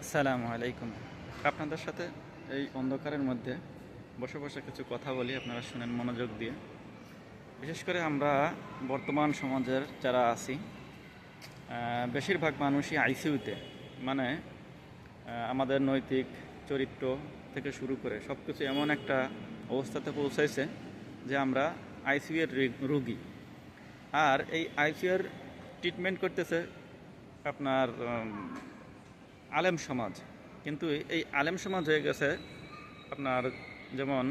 আসসালামু আলাইকুম। আপনাদের সাথে এই অন্ধকারের মধ্যে বসে বসে কিছু কথা বলি, আপনারা শুনেন মনোযোগ দিয়ে। বিশেষ করে আমরা বর্তমান সমাজের যারা আছি বেশিরভাগ মানুষই আইসিইউতে মানে আমাদের নৈতিক চরিত্র থেকে শুরু করে সব কিছু এমন একটা অবস্থাতে পৌঁছাইছে যে আমরা আইসিইউ এর রি- রুগী। আর এই আইসিইউ এর ট্রিটমেন্ট করতেছে আপনার আলেম সমাজ। কিন্তু এই আলেম সমাজ হয়ে গেছে আপনার যেমন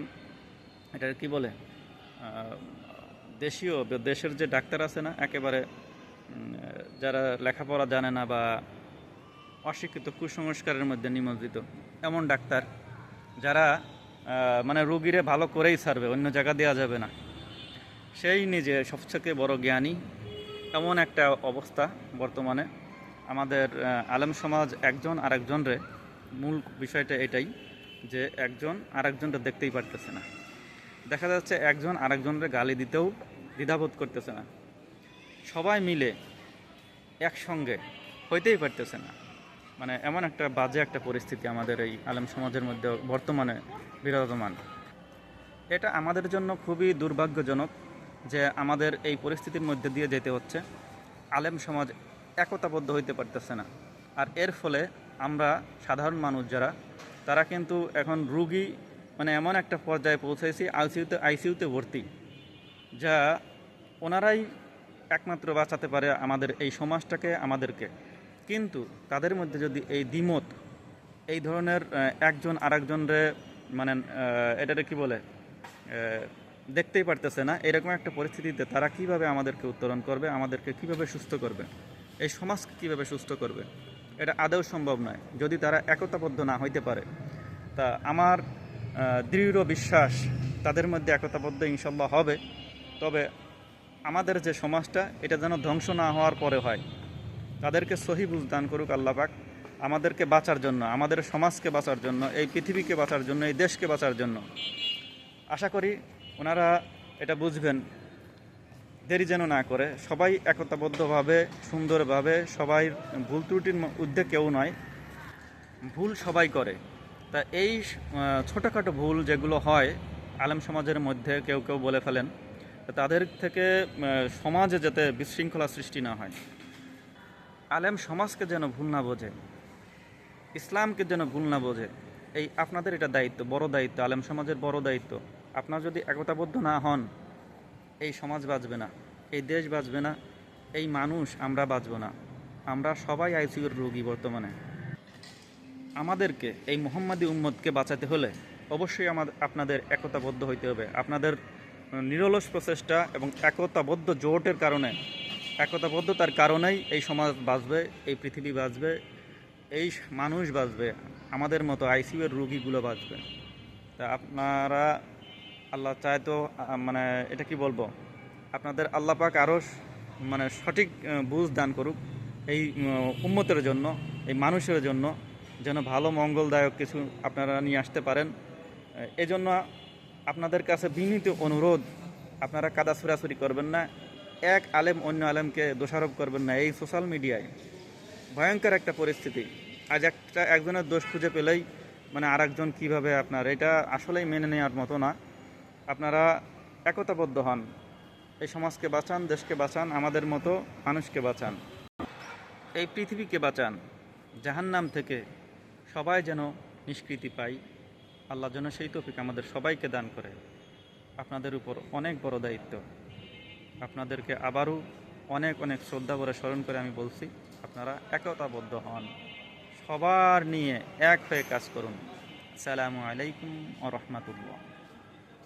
এটা কি বলে দেশীয় দেশের যে ডাক্তার আছে না, একেবারে যারা লেখাপড়া জানে না বা অশিক্ষিত কুসংস্কারের মধ্যে নিমজ্জিত, এমন ডাক্তার যারা মানে রোগীরে ভালো করেই ছাড়বে, অন্য জায়গা দেওয়া যাবে না। সেই নিজে সবথেকে বড় জ্ঞানী, এমন একটা অবস্থা বর্তমানে। আমাদের আলেম সমাজ একজন আরেকজনরে মূল বিষয়টা এটাই যে একজন আর আরেকজনটা দেখতেই পারতেছে না। দেখা যাচ্ছে একজন আর আরেকজনরে গালি দিতেও দ্বিধাবোধ করতেছে না। সবাই মিলে একসঙ্গে হইতেই পারতেছে না। মানে এমন একটা বাজে একটা পরিস্থিতি আমাদের এই আলেম সমাজের মধ্যে বর্তমানে বিরাজমান। এটা আমাদের জন্য খুবই দুর্ভাগ্যজনক যে আমাদের এই পরিস্থিতির মধ্যে দিয়ে যেতে হচ্ছে। আলেম সমাজ একতাবদ্ধ হইতে পারতেছে না। আর এর ফলে আমরা সাধারণ মানুষ যারা, তারা কিন্তু এখন রুগী মানে এমন একটা পর্যায়ে পৌঁছেছি আইসিউতে আইসিউতে ভর্তি, যা ওনারাই একমাত্র বাঁচাতে পারে আমাদের এই সমাজটাকে, আমাদেরকে। কিন্তু তাদের মধ্যে যদি এই দ্বিমত, এই ধরনের একজন আরেকজনরে মানে এটারে কি বলে দেখতেই পারতেছে না, এরকম একটা পরিস্থিতিতে তারা কীভাবে আমাদেরকে উত্তরণ করবে, আমাদেরকে কীভাবে সুস্থ করবে? এই সমাজকে কীভাবে সুস্থ করবে? এটা আদৌ সম্ভব নয়। যদি তারা একতাবদ্ধ না হইতে পারে, তা আমার দৃঢ় বিশ্বাস তাদের মধ্যে একতাবদ্ধ ইনশাল্লাহ হবে। তবে আমাদের যে সমাজটা, এটা যেন ধ্বংস না হওয়ার পরে হয়। তাদেরকে সহি বুঝ দান করুক আল্লাহ পাক। আমাদেরকে বাঁচার জন্য, আমাদের সমাজকে বাঁচার জন্য, এই পৃথিবীকে বাঁচার জন্য, এই দেশকে বাঁচার জন্য। আশা করি ওনারা এটা বুঝবেন। দেরি যেন না করে। সবাই একতাবদ্ধভাবে, সুন্দরভাবে, সবাই ভুল ত্রুটির ঊর্ধ্বে কেউ নয়। ভুল সবাই করে। তা এই ছোটোখাটো ভুল যেগুলো হয়, আলেম সমাজের মধ্যে কেউ কেউ বলে ফেলেন তাদের থেকে সমাজে যাতে বিশৃঙ্খলা সৃষ্টি না হয়। আলেম সমাজকে যেন ভুল না বোঝে, ইসলামকে যেন ভুল না বোঝে, এই আপনাদের এটা দায়িত্ব, বড় দায়িত্ব, আলেম সমাজের বড় দায়িত্ব। আপনার যদি একতাবদ্ধ না হন এই সমাজ বাঁচবে না, এই দেশ বাঁচবে না, এই মানুষ আমরা বাঁচব না। আমরা সবাই আইসিউর রোগী বর্তমানে। আমাদেরকে, এই মোহাম্মদী উম্মদকে বাঁচাতে হলে অবশ্যই আমাদের আপনাদের একতাবদ্ধ হইতে হবে। আপনাদের নিরলস প্রচেষ্টা এবং একতাবদ্ধ জোটের কারণে, একতাবদ্ধতার কারণেই এই সমাজ বাঁচবে, এই পৃথিবী বাঁচবে, এই মানুষ বাঁচবে, আমাদের মতো আইসিউয়ের রুগীগুলো বাঁচবে। তা আপনারা আল্লাহ চায় তো মানে এটা কি বলব? আপনাদের আল্লাহ পাক আরও মানে সঠিক বুঝ দান করুক এই উম, উম্মতের জন্য এই মানুষের জন্য যেন ভালো মঙ্গলদায়ক কিছু আপনারা নিয়ে আসতে পারেন। এজন্য আপনাদের কাছে বিনীত অনুরোধ আপনারা কাদা ছুরাছুরি করবেন না এক আলেম অন্য আলেমকে দোষারোপ করবেন না এই সোশ্যাল মিডিয়ায়। ভয়ঙ্কর একটা পরিস্থিতি। আজ একটা একজনের দোষ খুঁজে পেলেই মানে আরেকজন কীভাবে আপনার এটা আসলেই মেনে নেওয়ার মতো না। আপনারা একতাবদ্ধ হন। এই সমাজকে বাঁচান, দেশকে বাঁচান, আমাদের মতো মানুষকে বাঁচান। এই পৃথিবীকে বাঁচান, জাহান্নাম থেকে সবাই যেন নিষ্কৃতি পাই আল্লাহ যেন সেই তফিক আমাদের সবাইকে দান করে। আপনাদের উপর অনেক বড় দায়িত্ব। আপনাদেরকে আবারও অনেক অনেক শ্রদ্ধা করে স্মরণ করে আমি বলছি, আপনারা একতাবদ্ধ হন। সবার নিয়ে এক হয়ে কাজ করুন। সালামু আলাইকুম ও রহমতুল্লাহ।